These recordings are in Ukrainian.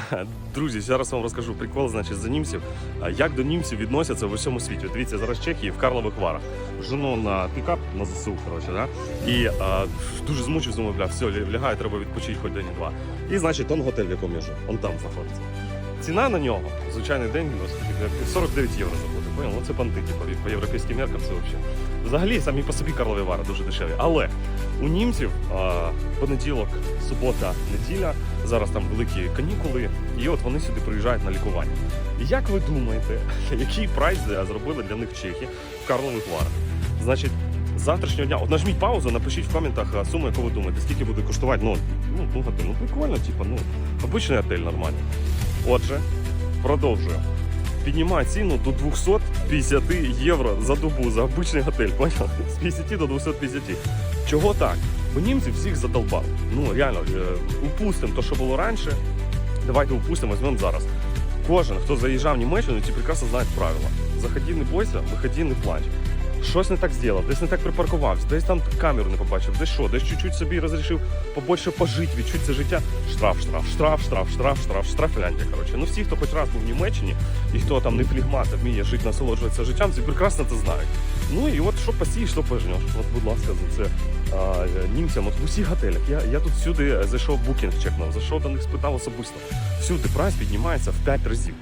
Друзі, зараз вам розкажу прикол, значить, за німців. Як до німців відносяться в усьому світі? Дивіться, зараз Чехії в Карлових Варах. Жену на пікап на ЗСУ, коротше, да? і а, дуже змучив, думаю, бля, все, лягає, треба відпочити хоч день-два. І значить, он готель, в якому я живу, он там знаходиться. Ціна на нього, звичайний день, ну, 49 євро заплатив. Понял? Ну це понти, типу, по європейським меркам це взагалі. Взагалі, самі по собі Карлові Вари дуже дешеві. Але у німців понеділок, субота, неділя, зараз там великі канікули, і от вони сюди приїжджають на лікування. Як ви думаєте, який прайс зробили для них чехи в Карлових Варах? Значить, з завтрашнього дня, от нажміть паузу, напишіть в коментах суму, яку ви думаєте, скільки буде коштувати. Ну, ну, ну, ну прикольно, типу, ну, обичний готель нормальний. Отже, продовжую. Піднімає ціну до 250 євро за добу за обичний готель. Поняв? З 50 до 250. Чого так? Бо німці всіх задолбали. Ну реально, е, упустимо те, що було раніше. Давайте упустимо, візьмемо зараз. Кожен, хто заїжджав в Німеччину, ті прекрасно знають правила. Заходи, не бойся, виходи, не плач. Щось не так зробив, десь не так припаркувався, десь там камеру не побачив, десь що, десь чуть-чуть собі розрішив побольше пожити, відчути це життя. Штраф, штраф, штраф, штраф, штраф, штраф, штраф, гляньте, коротше. Ну всі, хто хоч раз був в Німеччині, і хто там не флігмат, а вміє жити, насолоджуватися життям, ці прекрасно це знають. Ну і от що посієш, що пожнеш. От, будь ласка, за це а, німцям, от в усіх готелях. Я, я тут всюди зайшов букінг чекнув, зайшов до них, спитав особисто. Всюди прайс піднімається в 5 разів.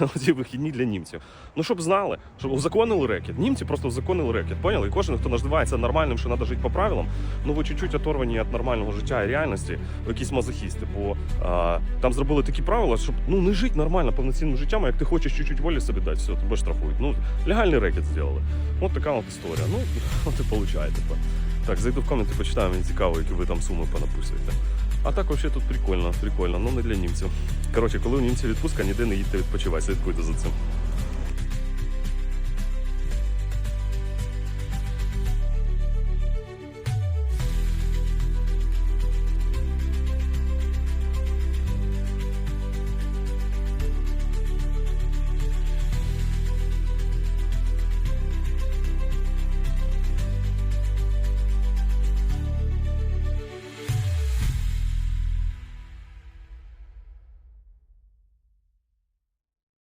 Ці вихідні для німців. Ну щоб знали, щоб узаконили рекет. Німці просто узаконили рекет. Поняли? І кожен, хто називається нормальним, що треба жити по правилам, ну ви чуть-чуть оторвані від нормального життя і реальності, якісь мазохісти. Бо а, там зробили такі правила, щоб ну не жити нормально повноцінним життям, а як ти хочеш чуть-чуть волі собі дати, все, тебе штрафують. Ну, легальний рекет зробили. От така от історія. Ну, от і виходить. Так, зайду в коменти, почитаю, мені цікаво, які ви там суми понаписуєте. А так взагалі тут прикольно, прикольно, ну не для німців. Коротше, коли у німців відпустка, ніде не їдьте відпочивати, слідкуйте за цим.